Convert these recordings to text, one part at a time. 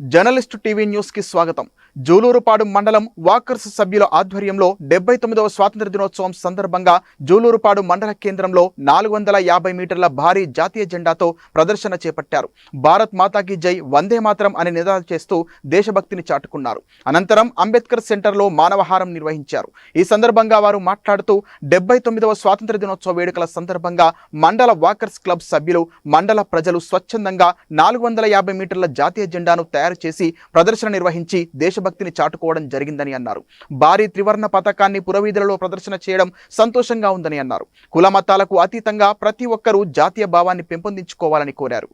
Journalist TV న్యూస్కి స్వాగతం. జూలూరుపాడు మండలం వాకర్స్ సభ్యుల ఆధ్వర్యంలో డెబ్బై తొమ్మిదవ స్వాతంత్ర దినోత్సవం సందర్భంగా జూలూరుపాడు మండల కేంద్రంలో నాలుగు వందల యాభై మీటర్ల భారీ జాతీయ జెండాతో ప్రదర్శన చేపట్టారు. భారత్ మాతాకి జై వందే మాతరం అని నినాదాలు చేస్తూ దేశభక్తిని చాటుకున్నారు. అనంతరం అంబేద్కర్ సెంటర్లో మానవహారం నిర్వహించారు. ఈ సందర్భంగా వారు మాట్లాడుతూ డెబ్బై తొమ్మిదవ స్వాతంత్ర దినోత్సవ వేడుకల సందర్భంగా మండల వాకర్స్ క్లబ్ సభ్యులు మండల ప్రజలు స్వచ్ఛందంగా నాలుగు వందల యాభై మీటర్ల జాతీయ జెండాను తయారు చేసి ప్రదర్శన నిర్వహించి దేశభక్తిని చాటుకోవడం జరిగిందని అన్నారు. భారీ త్రివర్ణ పతకాన్ని పురవీధులలో ప్రదర్శన చేయడం సంతోషంగా ఉందని అన్నారు. కుల మతాలకు అతీతంగా ప్రతి ఒక్కరూ జాతీయ భావాన్ని పెంపొందించుకోవాలని కోరారు.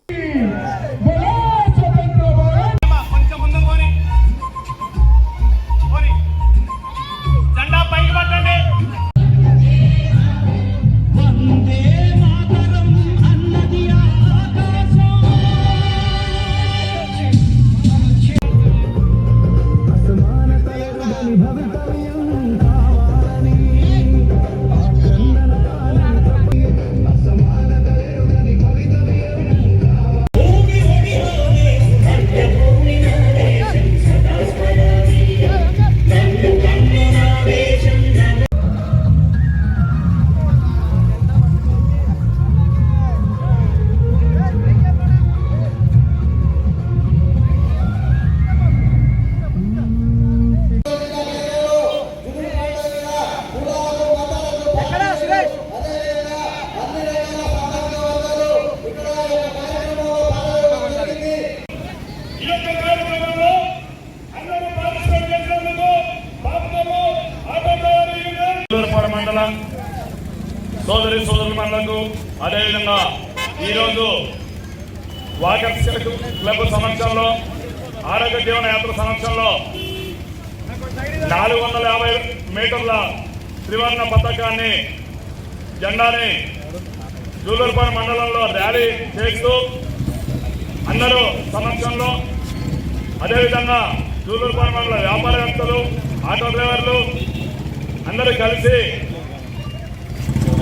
এইভাবে మండలం సోదరి సోదరులకు అదేవిధంగా ఈరోజు వాకర్స్ క్లబ్ సమక్షంలో ఆరోగ్య జీవన యాత్ర సమక్షంలో నాలుగు వందల యాభై మీటర్ల త్రివర్ణ పతాకాన్ని జెండాని జూలూరుపాడు మండలంలో ర్యాలీ చేస్తూ అందరూ సమక్షంలో అదేవిధంగా జూలూరుపాడు మండల వ్యాపారవేత్తలు ఆటో డ్రైవర్లు అందరూ కలిసి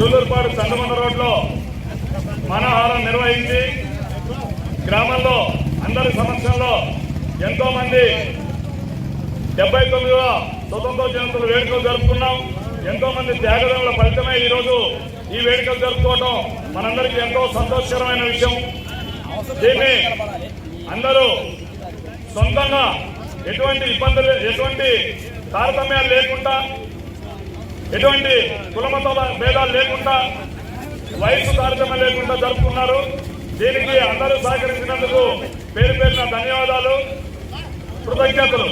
జూలూరుపాడు చంద్రమండ రోడ్లో మనహారం నిర్వహించి గ్రామంలో అందరి సమక్షంలో ఎంతో మంది డెబ్బై తొమ్మిదవ స్వతంత్ర జయంతులు వేడుకలు జరుపుకున్నాం. ఎంతో మంది త్యాగదముల ఫలితమే ఈరోజు ఈ వేడుకలు జరుపుకోవడం మనందరికీ ఎంతో సంతోషకరమైన విషయం. దీన్ని అందరూ సొంతంగా ఎటువంటి ఇబ్బందులు ఎటువంటి తారతమ్యాలు లేకుండా ఎటువంటి కులమత భేదాలు లేకుండా వయసు తారతమ్యం లేకుండా జరుపుకున్నారు. దీనికి అందరూ సహకరించినందుకు పేరు పేరున ధన్యవాదాలు. కృతజ్ఞతలు.